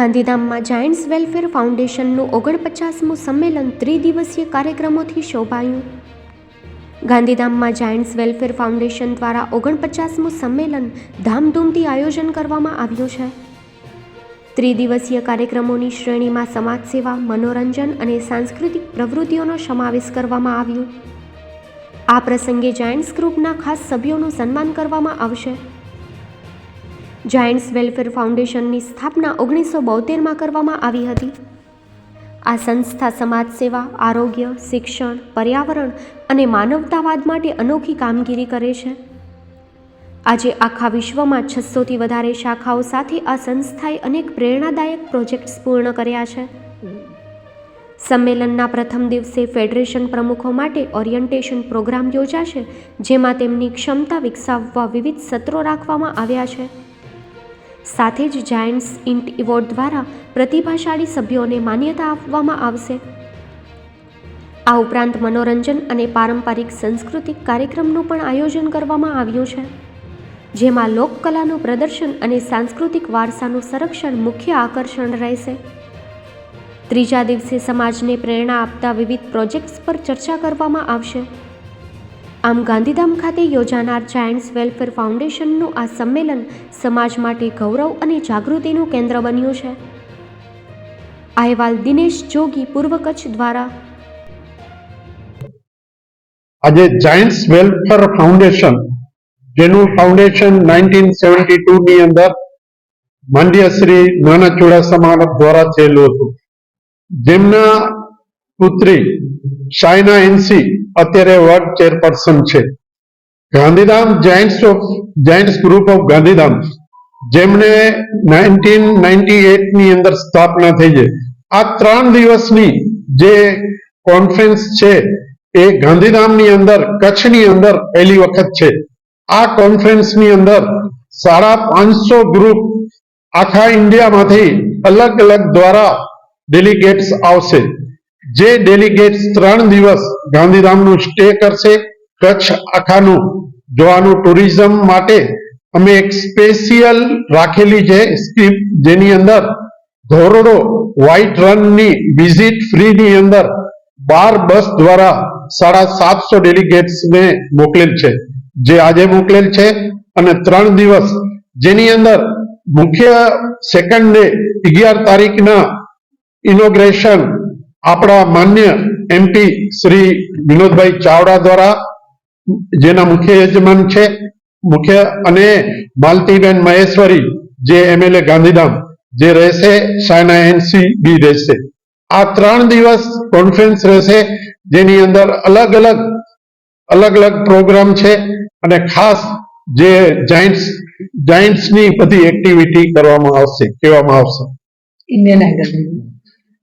ગાંધીધામમાં Giants welfare ફાઉન્ડેશનનું ઓગણપચાસમું સંમેલન ત્રિદિવસીય કાર્યક્રમોથી શોભાયું. ગાંધીધામમાં જાયન્ટ્સ વેલફેર ફાઉન્ડેશન દ્વારા ઓગણપચાસમું સંમેલન ધામધૂમથી આયોજન કરવામાં આવ્યું છે. ત્રિદિવસીય કાર્યક્રમોની શ્રેણીમાં સમાજ સેવા મનોરંજન અને સાંસ્કૃતિક પ્રવૃત્તિઓનો સમાવેશ કરવામાં આવ્યો. આ પ્રસંગે જાયન્ટ્સ ગ્રુપના ખાસ સભ્યોનું સન્માન કરવામાં આવશે. જાયન્ટ્સ વેલફેર ફાઉન્ડેશનની સ્થાપના ઓગણીસો બોતેરમાં કરવામાં આવી હતી. આ સંસ્થા સમાજ સેવા, આરોગ્ય, શિક્ષણ, પર્યાવરણ અને માનવતાવાદ માટે અનોખી કામગીરી કરે છે. આજે આખા વિશ્વમાં છસોથી વધારે શાખાઓ સાથે આ સંસ્થાએ અનેક પ્રેરણાદાયક પ્રોજેક્ટ્સ પૂર્ણ કર્યા છે. સંમેલનના પ્રથમ દિવસે ફેડરેશન પ્રમુખો માટે ઓરિયન્ટેશન પ્રોગ્રામ યોજાશે, જેમાં તેમની ક્ષમતા વિકસાવવા વિવિધ સત્રો રાખવામાં આવ્યા છે. સાથે જ જાયન્ટ્સ ઇન્ટ ઇવોર્ડ દ્વારા પ્રતિભાશાળી સભ્યોને માન્યતા આપવામાં આવશે. આ ઉપરાંત મનોરંજન અને પારંપરિક સાંસ્કૃતિક કાર્યક્રમનું પણ આયોજન કરવામાં આવ્યું છે. જેમાં લોકકલાનું પ્રદર્શન અને સાંસ્કૃતિક વારસાનું સંરક્ષણ મુખ્ય આકર્ષણ રહેશે. ત્રીજા દિવસે સમાજને પ્રેરણા આપતા વિવિધ પ્રોજેક્ટ્સ પર ચર્ચા કરવામાં આવશે. આમ ગાંધીધામ ખાતે યોજાનાર જાયન્ટ્સ વેલફેર ફાઉન્ડેશનનું આ સંમેલન સમાજ માટે ગૌરવ અને જાગૃતિનું કેન્દ્ર બન્યું છે. અહેવાલ દિનેશ જોગી, પૂર્વ કચ્છ દ્વારા. આજે જાયન્ટ્સ વેલફેર ફાઉન્ડેશન જેનું ફાઉન્ડેશન નાઇન્ટીન સેવન્ટી ટુ ની અંદર માંડ્ય શ્રી નાના ચુડાસમા દ્વારા થયેલું હતું. જેમના પુત્રી શાયના એનસી અત્યારે વર્ડ ચેરપર્સન છે. Gandhidham Giants of Giants group of Gandhidham. જેમને નાઇન્ટીન નાઇન્ટી એટની અંદર સ્થાપના થઈ છે. આ ત્રણ દિવસની જે કોન્ફરન્સ છે, એ ગાંધીધામની અંદર, કચ્છની અંદર પહેલી વખત છે. આ કોન્ફરન્સની અંદર સાડા પાંચસો ગ્રુપ આખા ઇન્ડિયામાંથી અલગ અલગ દ્વારા ડેલિગેટ્સ આવશે. જે ડેલિગેટ્સ ત્રણ દિવસ ગાંધીધામનું સ્ટે કરશે, કચ્છ આખાનું જોવાનું ટુરિઝમ માટે અમે એક સ્પેશિયલ રાખેલી છે સ્કીપ જેની અંદર ધોરડો વ્હાઇટ રનની વિઝિટ ફ્રીની અંદર બાર બસ દ્વારા સાડા સાતસો ડેલિગેટ્સને મોકલેલ છે. જે આજે મોકલેલ છે અને ત્રણ દિવસ જેની અંદર મુખ્ય સેકન્ડ ડે અગિયાર તારીખના ઇનોગ્રેશન આપણા માન્ય એમપી શ્રી વિનોદભાઈ ચાવડા દ્વારા, જેના મુખ્ય યજમાન છે, મુખ્ય અને માલતીબેન મહેશ્વરી, જે એમએલએ ગાંધીધામ, જે રહેશે સાયના એનસી બી રહેશે. આ ત્રણ દિવસ કોન્ફરન્સ રહેશે, જેની અંદર અલગ અલગ અલગ અલગ પ્રોગ્રામ છે, અને ખાસ જે જાયન્ટ્સ જાયન્ટ્સની બધી એક્ટિવિટી કરવામાં આવશે, કહેવામાં આવશે. ઇન્ડિયન આઇડલ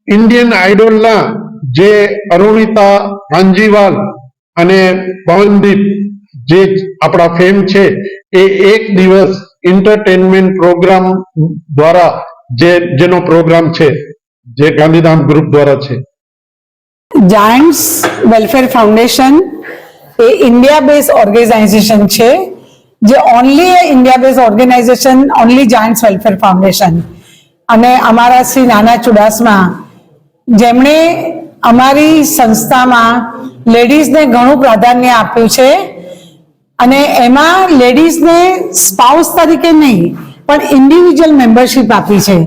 ઇન્ડિયન આઇડોલના જે અરુણિતા રાંજીવાલ અને પવનદીપ જે આપણા ફેમ છે, એ એક દિવસ એન્ટરટેનમેન્ટ પ્રોગ્રામ દ્વારા જે, જેનો પ્રોગ્રામ છે, જે ગાંધીધામ ગ્રુપ દ્વારા છે. જાયન્ટ્સ વેલફેર ફાઉન્ડેશન એ ઇન્ડિયા બેઝ ઓર્ગેનાઇઝેશન છે, જે only India base organisation only Giants Welfare Foundation અને અમારા શ્રી નાના ચુડાસમા જેમણે અમારી સંસ્થામાં લેડીઝને ઘણું પ્રાધાન્ય આપ્યું છે. અને એમાં લેડીઝને સ્પાઉસ તરીકે નહીં, પણ ઇન્ડિવિજ્યુઅલ મેમ્બરશિપ આપી છે.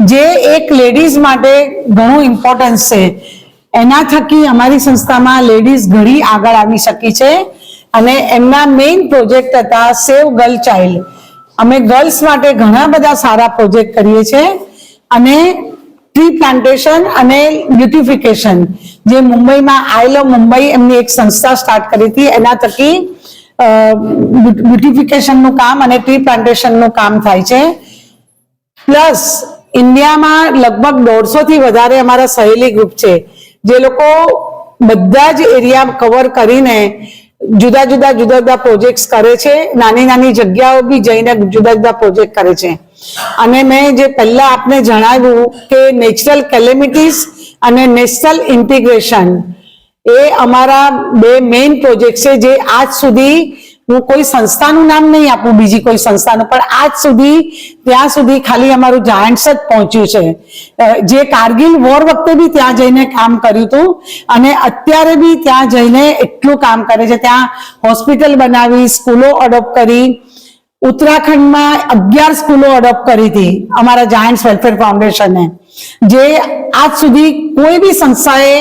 જે એક લેડીઝ માટે ઘણું ઇમ્પોર્ટન્સ છે. એના થકી અમારી સંસ્થામાં લેડીઝ ઘણી આગળ આવી શકી છે. અને એમના મેઇન પ્રોજેક્ટ હતા સેવ ગર્લ ચાઇલ્ડ. અમે ગર્લ્સ માટે ઘણા બધા સારા પ્રોજેક્ટ કરીએ છીએ. અને ટ્રી પ્લાન્ટેશન અને બ્યુટિફિકેશન. જે મુંબઈમાં આઈ લવ મુંબઈ એમની એક સંસ્થા સ્ટાર્ટ કરી હતી. એના થકી બ્યુટિફિકેશનનું કામ અને ટ્રી પ્લાન્ટેશનનું કામ થાય છે. પ્લસ, ઇન્ડિયામાં લગભગ દોઢસો થી વધારે અમારા સહેલી ગ્રુપ છે. જે લોકો બધા જ એરિયા કવર કરીને જુદા જુદા જુદા જુદા પ્રોજેક્ટ્સ કરે છે. નાની નાની જગ્યાઓ બી જઈને જુદા જુદા પ્રોજેક્ટ કરે છે. અને મેં જે પહેલા આપને જણાવ્યું કે નેચરલ કેલેમિટીસ અને નેશનલ ઇન્ટિગ્રેશન એ અમારા બે મેઇન પ્રોજેક્ટ છે જે આજ સુધી હું કોઈ સંસ્થાનું નામ નહીં આપું, બીજી કોઈ સંસ્થાનું, પણ આજ સુધી, ત્યાં સુધી ખાલી અમારું જાયન્ટ્સ જ પહોંચ્યું છે. જે કારગિલ વોર વખતે બી ત્યાં જઈને કામ કર્યું હતું અને અત્યારે બી ત્યાં જઈને એટલું કામ કરે છે. ત્યાં હોસ્પિટલ બનાવી, સ્કૂલો અડોપ્ટ કરી ઉત્તરાખંડમાં અગિયાર સ્કૂલો અડોપ્ટ કરી હતી અમારા જાયન્ટ્સ વેલફેર ફાઉન્ડેશને જે આજ સુધી કોઈ બી સંસ્થાએ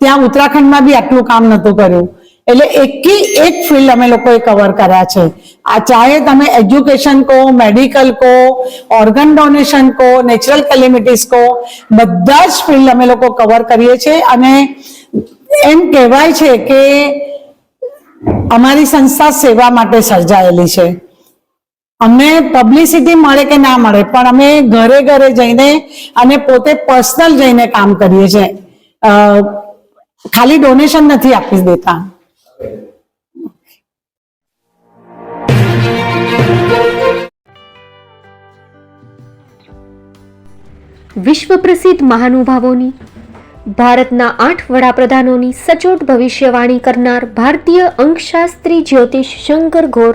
ત્યાં ઉત્તરાખંડમાં બી આટલું કામ નહોતું કર્યું. એટલે એકી એક ફિલ્ડ અમે લોકોએ કવર કર્યા છે. આ ચાહે તમે એજ્યુકેશન કહો મેડિકલ કહો ઓર્ગન ડોનેશન કહો નેચરલ કેલિમિટીસ કહો, બધા જ ફિલ્ડ અમે લોકો કવર કરીએ છીએ. અને એમ કહેવાય છે કે અમારી સંસ્થા સેવા માટે સર્જાયેલી છે. અમને પબ્લિસિટી મળે કે ના મળે, પણ અમે ઘરે ઘરે જઈને અને પોતે પર્સનલ જઈને કામ કરીએ છીએ. ખાલી ડોનેશન નથી આપી દેતા. વિશ્વ પ્રસિદ્ધ મહાનુભાવોની, ભારતના આઠ વડાપ્રધાનોની સચોટ ભવિષ્યવાણી કરનાર ભારતીય અંકશાસ્ત્રી જ્યોતિષ શંકર ઘોર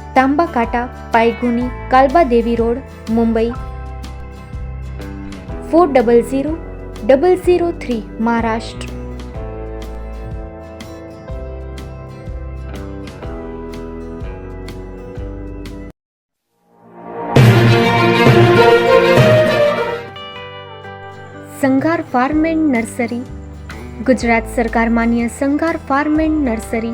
Tamba Kanta Pydhonie Kalbadevi road, Mumbai. Four double zero double zero three, Maharashtra. Sanghar farm and nursery. Gujarat સરકાર માન્ય સંઘાર ફાર્મ એન્ડ નર્સરી.